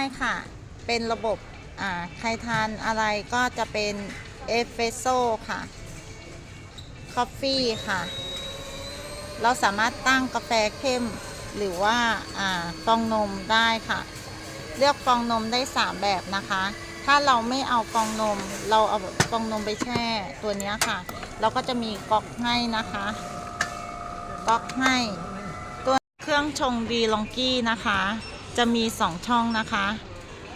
ใช่ค่ะ เป็นระบบใครทานอะไรก็จะเป็นเอสเฟสโซ่ค่ะคอฟฟี่ค่ะ เราสามารถตั้งกาแฟเข้มหรือว่าฟองนมได้ค่ะ เลือกฟองนมได้ 3 แบบนะคะ ถ้าเราไม่เอาฟองนม เราเอาฟองนมไปแช่ตัวนี้ค่ะ เราก็จะมีก๊อกให้นะคะก๊อกให้ ตัวเครื่องชงดีลองกี้นะคะ จะมี 2 ช่องนะคะ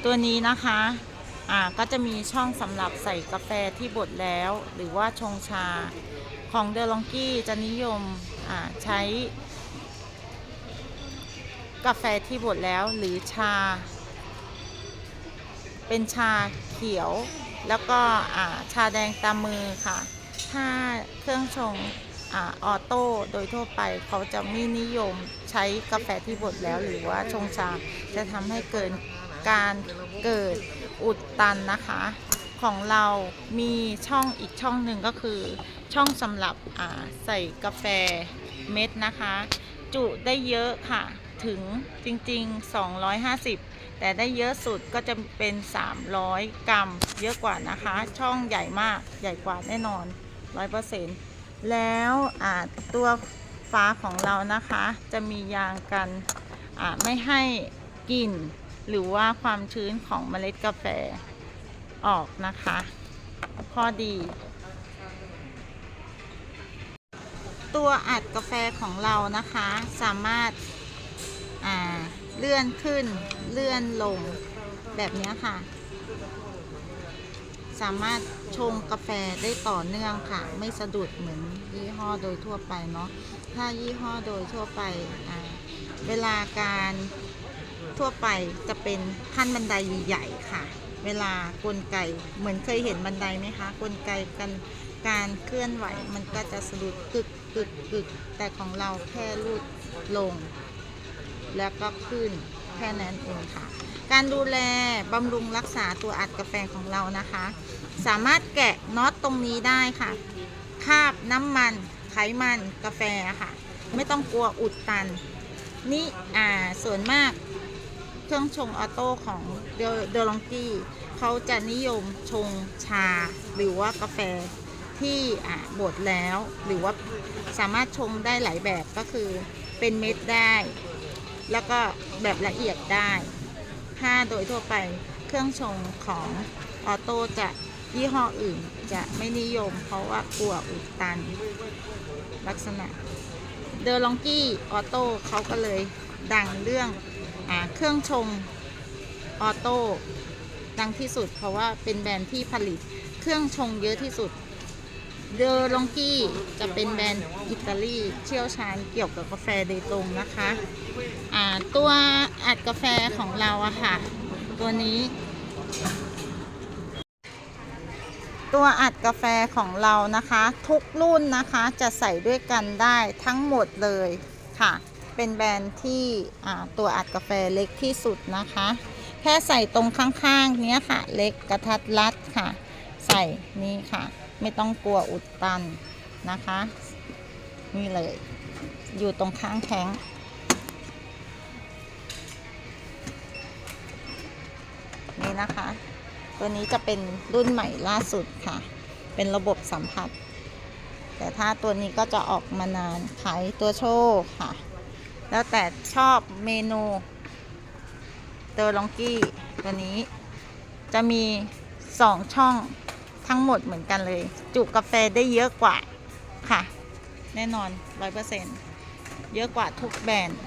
ตัวนี้นะคะอ่าก็จะมีช่องสำหรับใส่กาแฟที่บดแล้ว หรือว่าชงชาของเดลองกี้จะนิยมอ่าใช้ กาแฟที่บดแล้วหรือชา เป็นชาเขียว แล้วก็อ่าชาแดงตามมือค่ะ ถ้าเครื่องชง ออโต้โดยทั่วไปเขาจะไม่นิยมใช้กาแฟที่บดแล้วหรือว่าชงชาจะทำให้เกิดการเกิดอุดตันนะคะ ของเรามีช่องอีกช่องหนึ่งก็คือ ช่องสำหรับใส่กาแฟเม็ดนะคะ จุได้เยอะค่ะถึงจริง ๆ 250 แต่ได้เยอะสุดก็จะเป็น 300 กรัม เยอะกว่านะคะ ช่องใหญ่มากใหญ่กว่าแน่นอน 100% แล้วอ่าตัวฟ้าของเรานะคะจะมียางกันอ่าไม่ให้กลิ่นหรือว่าความชื้นของเมล็ดกาแฟออกนะคะ ข้อดี ตัวอัดกาแฟของเรานะคะสามารถอ่าเลื่อนขึ้นเลื่อนลงแบบนี้ค่ะ สามารถชงกาแฟได้ต่อเนื่องค่ะ ไม่สะดุดเหมือนยี่ห้อโดยทั่วไปเนาะถ้ายี่ห้อโดยทั่วไปเวลาการทั่วไปจะเป็นขั้นบันไดใหญ่ๆค่ะ เวลากลไกเหมือนเคยเห็นบันไดไหมคะ กลไกกันการเคลื่อนไหวมันก็จะสะดุดกึกกึกกึกแต่ของเราแค่ลูดลง แล้วก็ขึ้นแค่นั้นเองค่ะ การดูแลบำรุงรักษาตัวอัดกาแฟของเรานะคะ สามารถแกะน็อตตรงนี้ได้ค่ะ คาบน้ำมัน ไขมันกาแฟค่ะ ไม่ต้องกลัวอุดตัน นี่อ่าส่วนมากเครื่องชงออโต้ของเดลเดลองกี้เขาจะนิยมชงชาหรือว่ากาแฟที่อ่าบดแล้วหรือว่าสามารถชงได้หลายแบบก็คือเป็นเม็ดได้ แล้วก็แบบละเอียดได้ ถ้าโดยทั่วไปเครื่องชงของออโต้จะยี่ห้ออื่นจะไม่นิยม เพราะว่ากลัวอุดตัน ลักษณะเดอร์ลองกี้ออโต้เขาก็เลยดังเรื่องอเครื่องชงออโต้ดังที่สุด เพราะว่าเป็นแบรนด์ที่ผลิตเครื่องชงเยอะที่สุด เดอลองกี้จะเป็นแบรนด์อิตาลีเชี่ยวชาญเกี่ยวกับกาแฟโดยตรงนะคะอ่าตัวอัดกาแฟของเราอะค่ะ ตัวนี้ ตัวอัดกาแฟของเรานะคะ ทุกรุ่นนะคะจะใส่ด้วยกันได้ทั้งหมดเลยค่ะ เป็นแบรนด์ที่ตัวอัดกาแฟเล็กที่สุดนะคะ แค่ใส่ตรงข้างๆเนี้ยค่ะ เล็กกระทัดรัดค่ะ ใส่นี่ค่ะ ไม่ต้องกลัวอุดตันนะคะ นี่เลย อยู่ตรงข้างแท้งนี่นะคะ ตัวนี้จะเป็นรุ่นใหม่ล่าสุดค่ะ เป็นระบบสัมผัส แต่ถ้าตัวนี้ก็จะออกมานานขายตัวโชว์ค่ะ แล้วแต่ชอบเมนูเตอร์ลองกี้ตัวนี้จะมีสองช่อง ทั้งหมดเหมือนกันเลย จุกาแฟได้เยอะกว่าค่ะ แน่นอนร้อยเปอร์เซนต์เยอะกว่าทุกแบรนด์